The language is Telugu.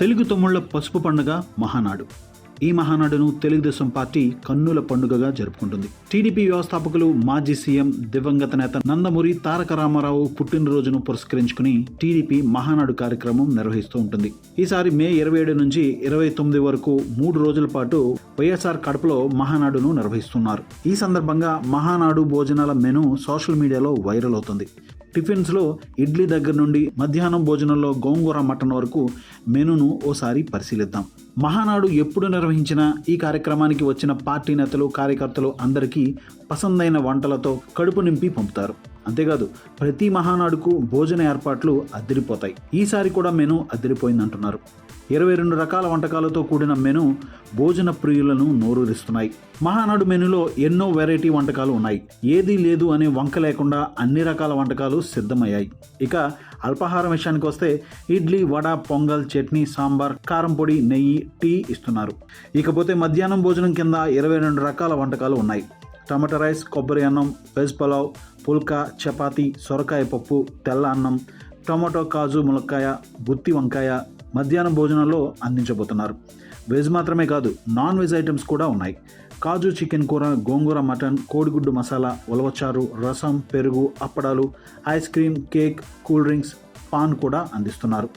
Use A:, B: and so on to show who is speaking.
A: తెలుగు తమ్ముళ్ళ పసుపు పండుగ మహానాడు. ఈ మహానాడును తెలుగుదేశం పార్టీ కన్నుల పండుగగా జరుపుకుంటుంది. టీడీపీ వ్యవస్థాపకులు మాజీ సీఎం దివంగత నేత నందమూరి తారక రామారావు పుట్టినరోజును పురస్కరించుకుని టీడీపీ మహానాడు కార్యక్రమం నిర్వహిస్తూ ఉంటుంది. ఈసారి మే ఇరవై ఏడు నుంచి ఇరవై తొమ్మిది వరకు మూడు రోజుల పాటు వైఎస్ఆర్ కడపలో మహానాడును నిర్వహిస్తున్నారు. ఈ సందర్భంగా మహానాడు భోజనాల మెను సోషల్ మీడియాలో వైరల్ అవుతుంది. టిఫిన్స్లో ఇడ్లీ దగ్గర నుండి మధ్యాహ్నం భోజనంలో గోంగూర మటన్ వరకు మెనూను ఓసారి పరిశీలిద్దాం. మహానాడు ఎప్పుడు నిర్వహించినా ఈ కార్యక్రమానికి వచ్చిన పార్టీ నేతలు కార్యకర్తలు అందరికీ పసందైన వంటలతో కడుపు నింపి పంపుతారు. అంతేకాదు ప్రతి మహానాడుకు భోజన ఏర్పాట్లు అదిరిపోతాయి. ఈసారి కూడా మెను అదిరిపోయిందంటున్నారు. ఇరవై రెండు రకాల వంటకాలతో కూడిన మెను భోజన ప్రియులను నోరూరిస్తున్నాయి. మహానాడు మెనులో ఎన్నో వెరైటీ వంటకాలు ఉన్నాయి. ఏదీ లేదు అనే వంక లేకుండా అన్ని రకాల వంటకాలు సిద్ధమయ్యాయి. ఇక అల్పాహారం విషయానికి వస్తే ఇడ్లీ వడ పొంగల్ చట్నీ సాంబార్ కారం పొడి నెయ్యి టీ ఇస్తున్నారు. ఇకపోతే మధ్యాహ్నం భోజనం కింద ఇరవై రెండు రకాల వంటకాలు ఉన్నాయి. టమాటా రైస్ కొబ్బరి అన్నం వెజ్ పలావ్ పుల్కా చపాతీ సొరకాయ పప్పు తెల్ల అన్నం టమాటో కాజు ములక్కాయ గుత్తి వంకాయ మధ్యాహ్నం భోజనంలో అందించబోతున్నారు. వెజ్ మాత్రమే కాదు నాన్ వెజ్ ఐటమ్స్ కూడా ఉన్నాయి. కాజు చికెన్ కూర గోంగూర మటన్ కోడిగుడ్డు మసాలా ఉలవచారు రసం పెరుగు అప్పడాలు ice cream cake cool drinks paan కూడా అందిస్తున్నారు.